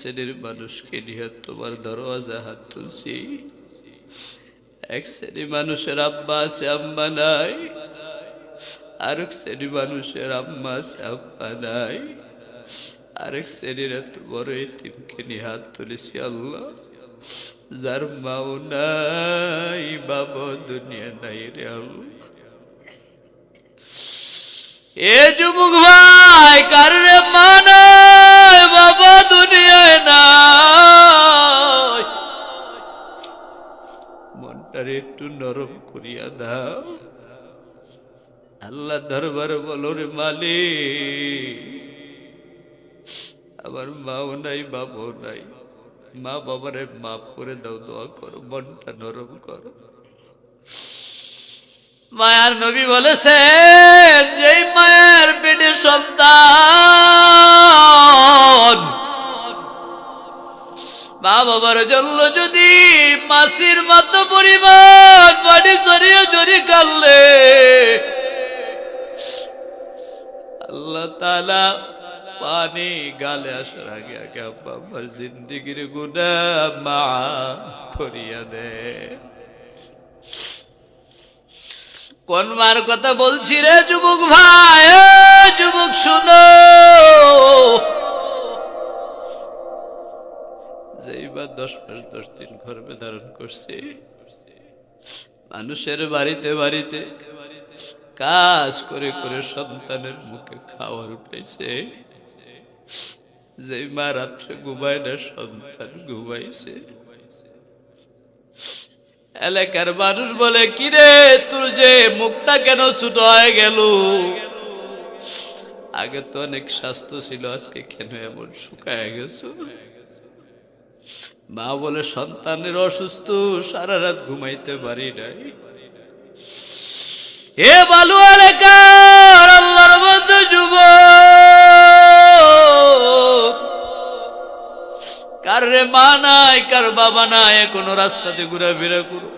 শ্রেণির মানুষকে নিয়ে তোমার দরওয়াজা হাত তুলছি। এক শ্রেণি মানুষের আব্বা আছে, আম্মা নাই। আরেক শ্রেণি মানুষের আম্মা আছে, আব্বা নাই। আরেক শ্রেণির এত বড় এতিমকে নিয়ে হাত তুলেছি আল্লাহ। যার মাও নাই বাবা দুনিয়া নাই রে আল্লাহ। এ যুবক ভাই কারণে মা নরম করিয়া দাও। আল্লাহ দরবারে বলো রে মালিক, আমার মাও নাই বাবাও নাই। মা বাবারে মাফ করে দাও, দোয়া করো, মনটা নরম করো। মায়ার নবী বলেছেন যেই মায়ের পেটে সন্তান। মা বাবার জন্য যদি মাসির মতো পরিমাণ বাড়ি জড়িয়ে জড়ি কাটলে আল্লাহ তালা পানি গালে আসার আগে আগে আব্বা আমার জিন্দিগির গুণা মা করিয়া দে। কোন মার কথা বলছি রে যুবক ভাই? যুবক শুনো। যেইবার দশ মাস, দশ দিন গর্ভে ধারণ করছে। মানুষের বাড়িতে বাড়িতে কাজ করে করে সন্তানের মুখে খাওয়ার উঠেছে। যে মা রাত্রে ঘুমায় না, সন্তান ঘুমাইছে। এলাকার মানুষ বলে, কিরে, তোর যে মুখটা কেন ছোট হয়ে গেল? আগে তো অনেক স্বাস্থ্য ছিল, আজকে কেন এমন শুকায় গেছো? মা বলে, সন্তানের অসুস্থ, সারা রাত ঘুমাইতে পারি নাই। এ বালু এলাকার আল্লাহর মধ্যে যুব কার রে মা নাই, কার বাবা নাই কোনো রাস্তাতে ঘুরাফেরা করো।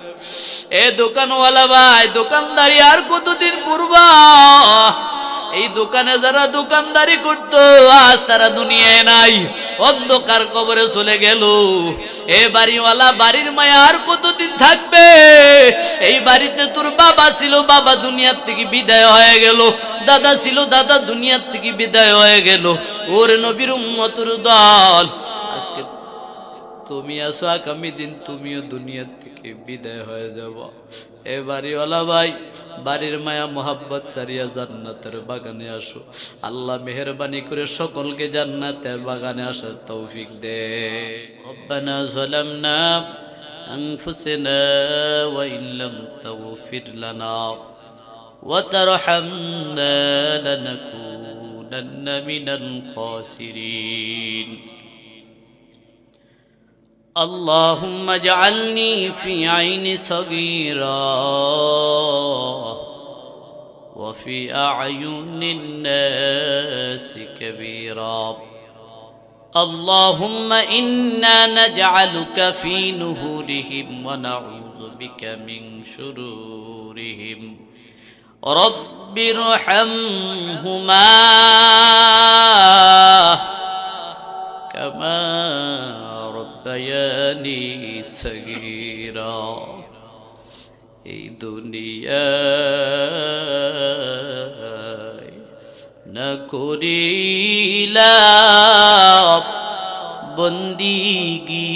এ দোকানওয়ালা ভাই, দোকানদারি আর কতদিন করবা? এই দোকানে যারা দোকানদারি করতো, আজ তারা দুনিয়ায় নাই। অন্ধকার কবরে চলে গেল। এ বাড়িওয়ালা, বাড়ির মায়া আর কতদিন থাকবে? এই বাড়িতে তোর বাবা ছিল, বাবা দুনিয়ার থেকে বিদায় হয়ে গেল। দাদা ছিল, দাদা দুনিয়ার থেকে বিদায় হয়ে গেল। ওর নবীর উম্মতুর দল, আজকে তুমি আসো আগামী দিন তুমিও দুনিয়ার থেকে বিদায় হয়ে যাব এ বাড়িওয়ালা ভাই বাড়ির মায়া মোহাব্বত সারিয়া জান্নাতের বাগানে আসো আল্লাহ মেহরবানি করে সকলকে জান্নাতের বাগানে আসার তৌফিক দে রব্বানা ظلمنا أنفسنا وإن لم تغفر لنا وترحمنا لنكونن من الخاسرين اللهم اجعلني في عين صغيرة وفي أعين الناس كبيرا. اللهم إنا نجعلك في نهورهم ونعوذ بك من شرورهم. رب ارحمهما. দুনিয়ায় না করিলাম বন্দিগি।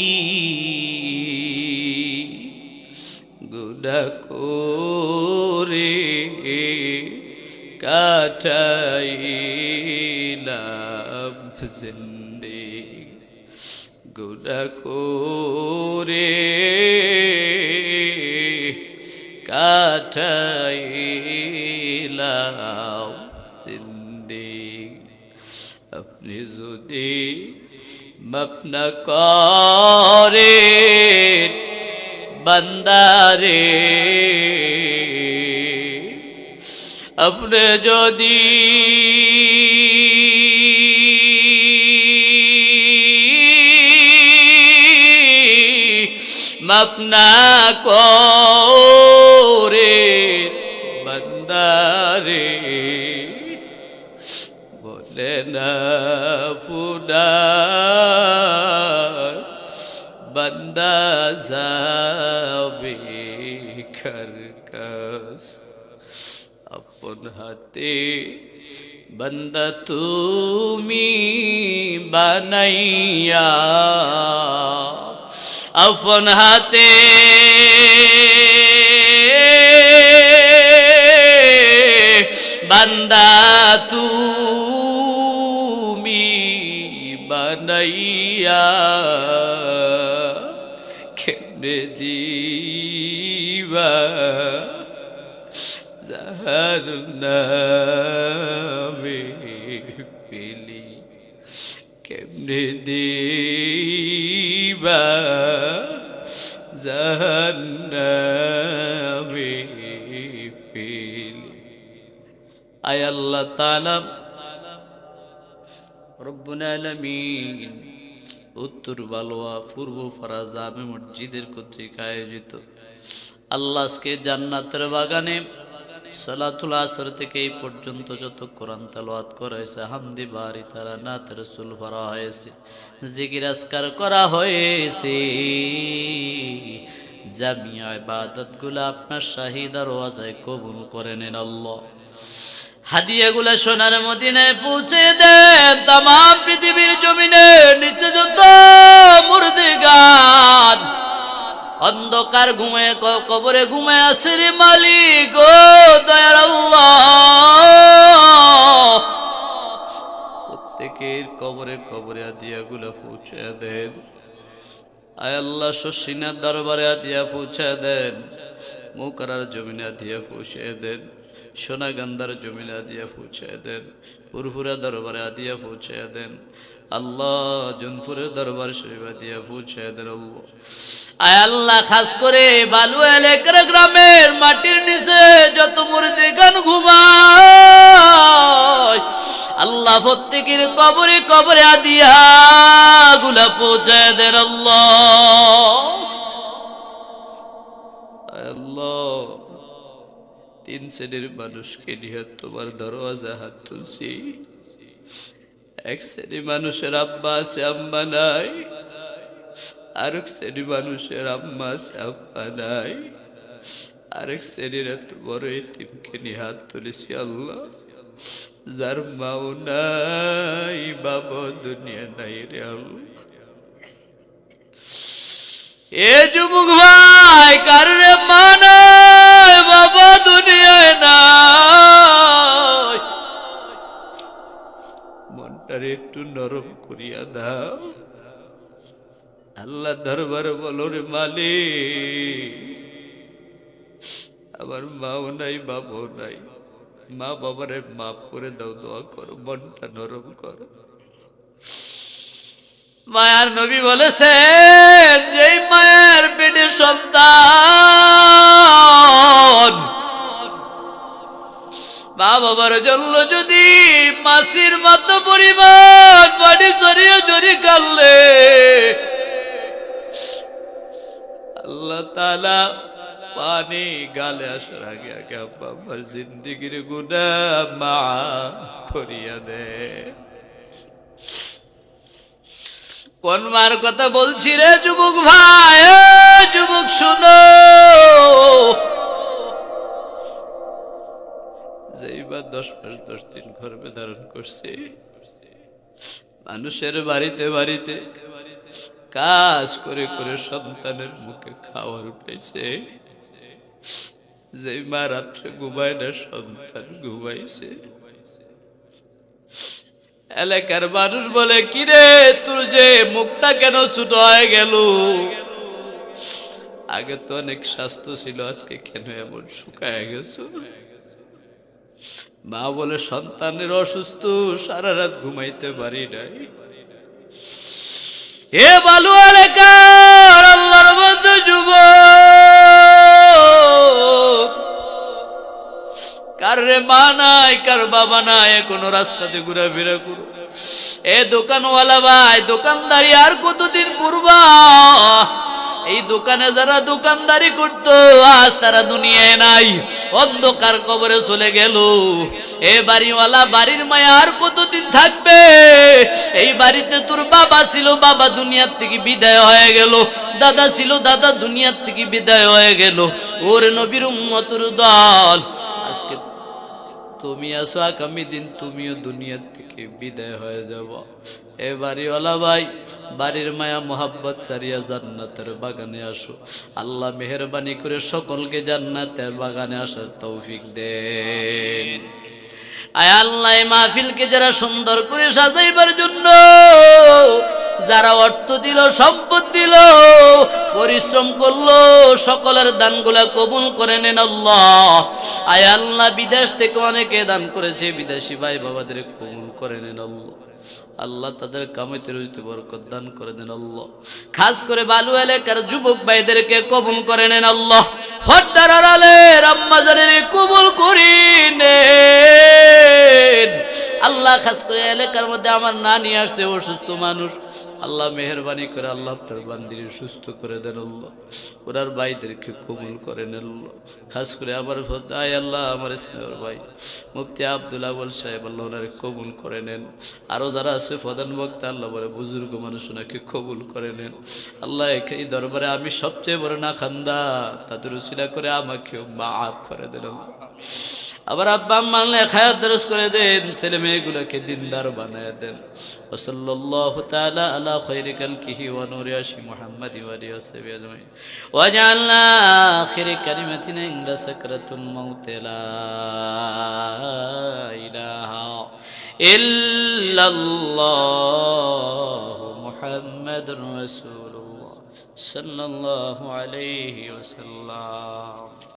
গুদা করে কাটাইলাম জিন্দেগি। গুদা করে আপনি যদি মাপনা করে বান্দারে আপনি যদি মাপনা করে বলে না পুনা বান্দা যাবে কার কাছ আপন হাতে বান্দা তুমি দিবা জাহার নামে পেলি কেমনে দিবা জাহার নামে পেলি। আয় আল্লাহ রব্বুল আলামিন উত্তর বালোয়া পূর্ব ফরাজ জামে মসজিদের কর্তৃক আয়োজিত। আল্লাহ আজকে জান্নাতের বাগানে সালাতুল আসর থেকে এই পর্যন্ত যত কোরআন তালাওয়াত করা হয়েছে হামদি বাড়ি তারা নাত রসুল ভরা হয়েছে, জিকির আসকার করা হয়েছে। জামিয়া ইবাদতগুলা আপনার শাহিদার ওয়াজায় কবুল করে নেন আল্লাহ। হাদিয়াগুলো সোনার মদিনায় পৌঁছে দেন তাম পৃথিবীর জমিনে নিচে যত মুর্দি গান অন্ধকার ঘুমায় ক- কবরে ঘুমায় আছে রে মালিক, ও প্রত্যেকের কবরে কবরে আদিয়াগুলো পৌঁছে দেন। আয় আল্লাহ শশিনার দরবারে আদিয়া পৌঁছে দেন, মুকারার জমিনে আদিয়া পৌঁছে দেন। সোনাগান্ধার জমিনে আদিয়া পৌঁছে দেন পুরপুরা দরবারে আদিয়া পৌঁছে দেন, আল্লাহ জুনপুরের দরবার শরীফ আদিয়া পৌঁছে দেন আয় আল্লাহ, খাস করে বালু এলাকার গ্রামের মাটির নিচে যত মুর্দি গান ঘুমায়, আল্লাহ প্রত্যেকের কবরে কবরে আদিয়া গুলা পৌঁছায় দেন আল্লাহ। আল্লাহ। তিন শ্রেণির মানুষকে নিয়ে তোমার দরওয়াজা হাত তুলছি। এক শ্রেণি মানুষের আব্বা আছে, আম্মা নাই। আরেক শ্রেণি মানুষের আম্মা আছে, আব্বা নাই। আরেক শ্রেণির এত বড় এতিমকে নিয়ে হাত তুলেছি আল্লাহ। যার মাও নাই বাবা দুনিয়া নাই রে আল্লাহ। এ যুবক ভাই কারণে মা নাই? বাবা, দুনিয়ায় নাই। মনটারে একটু নরম করিয়া দাও। আল্লাহ দরবারে বলো রে মালিক। আমার মাও নাই, বাবাও নাই। মা বাবারে মাফ করে দাও, দোয়া করো, মনটা নরম করো। মায়ার নবী বলেছেন, যেই মায়ের পেটে সন্তান মা বাবার জন্য যদি মাসির মতো পরিমাণ বাড়ি জড়িয়ে জড়ি কাটলে আল্লাহ তালা পানি গালে আসার আগে আগে আব্বা আমার জিন্দিগির গুণা মা করিয়া দেয় কোন মার কথা বলছি রে যুবক ভাই? যুবক শুনো যেইবার দশ মাস, দশ দিন গর্ভে ধারণ করছে। মানুষের বাড়িতে বাড়িতে কাজ করে করে সন্তানের মুখে খাওয়ার উঠেছে যেই মা রাত্রে ঘুমায় না, সন্তান ঘুমাইছে। এলাকার মানুষ বলে, কিরে, তোর যে মুখটা কেন ছোট হয়ে গেল? আগে তো অনেক স্বাস্থ্য ছিল, আজকে কেন এমন শুকায় গেছো? মা বলে, সন্তানের অসুস্থ, সারা রাত ঘুমাইতে পারি নাই। এ বালু এলাকার আল্লাহর বন্ধু যুবক। কার রে মা নাই, কার বাবা নাই, কোনো রাস্তাতে ঘুরে ফিরে করো। এ দোকানওয়ালা ভাই, দোকানদারি আর কতদিন করবা? এই দোকানে যারা দোকানদারি করত, আজ তারা দুনিয়ায় নাই। অন্ধকার কবরে চলে গেল। এ বাড়িওয়ালা, বাড়ির মায়া আর কতদিন থাকবে? এই বাড়িতে তোর বাবা ছিল, বাবা দুনিয়ার থেকে বিদায় হয়ে গেল। দাদা ছিল, দাদা দুনিয়ার থেকে বিদায় হয়ে গেল। ওর নবীর উম্মতুর দল তুমি আসো আগামী দিন, তুমিও দুনিয়ার থেকে বিদায় হয়ে যাব। এ বাড়িওয়ালা ভাই, বাড়ির মায়া, মোহাব্বত সারিয়া জান্নাতের বাগানে আসো। আল্লাহ মেহরবানি করে সকলকে জান্নাতের বাগানে আসার তৌফিক দেন। আয় আল্লাহ মাহফিলকে যারা সুন্দর করে সাজাইবার জন্য যারা অর্থ দিল, সম্পদ দিল, পরিশ্রম করল, সকলের দানগুলা কবুল করে নেন আয় আল্লাহ, বিদেশ থেকে অনেকে দান করেছে, বিদেশি ভাই বাবাদের কবুল করে নেন আল্লাহ। তাদের কামেতে রুজিতে বরকত দান করে দেন আল্লাহ। খাস করে বালু এলাকার যুবক ভাইদেরকে কবুল করে নেন আল্লাহ। ফর্দার আড়ালে রাম্মাজানের কবুল করি নেন। আল্লাহ, খাস করে এলাকার মধ্যে আমার নানি আসছে, অসুস্থ মানুষ। আল্লাহ মেহরবানি করে আল্লাহ আপনার বান্দির সুস্থ করে দেন ওনার ভাইদেরকে কবুল করে নেন আল্লাহ। খাস করে আমার আয় আল্লাহ, আমার স্নেহর ভাই। মুফতি আব্দুল আবুল সাহেব আল্লাহ ওনারে কবুল করে নেন আরও যারা আছে প্রধান বক্তা, আল্লাহ বলে বুজুর্গ মানুষ ওনাকে কবুল করে নেন আল্লাহ এই দরবারে আমি সবচেয়ে বড় না খান্দা তাদের উচিলা করে আমাকেও মাফ করে দেন আল্লাহ। আবার আব্বা আম্মা আনলে খায়াত দরস করে দেন, ছেলে মেয়েগুলোকে দিনদার বানায় দেন। ওসল্লাহু তাআলা আলা খায়রি কালকিহি ওয়া নূরি আশি মুহাম্মদ ওয়া আলিহি ওয়া সাহবিহি আজমাইন। ওয়া জাআলনা আখির কালিমাতিনা ইনদা সাকরাতুল ইল্লাল্লাহ মুহাম্মাদুর রাসূলুল্লাহ আলাইহি ওয়াসাল্লাম।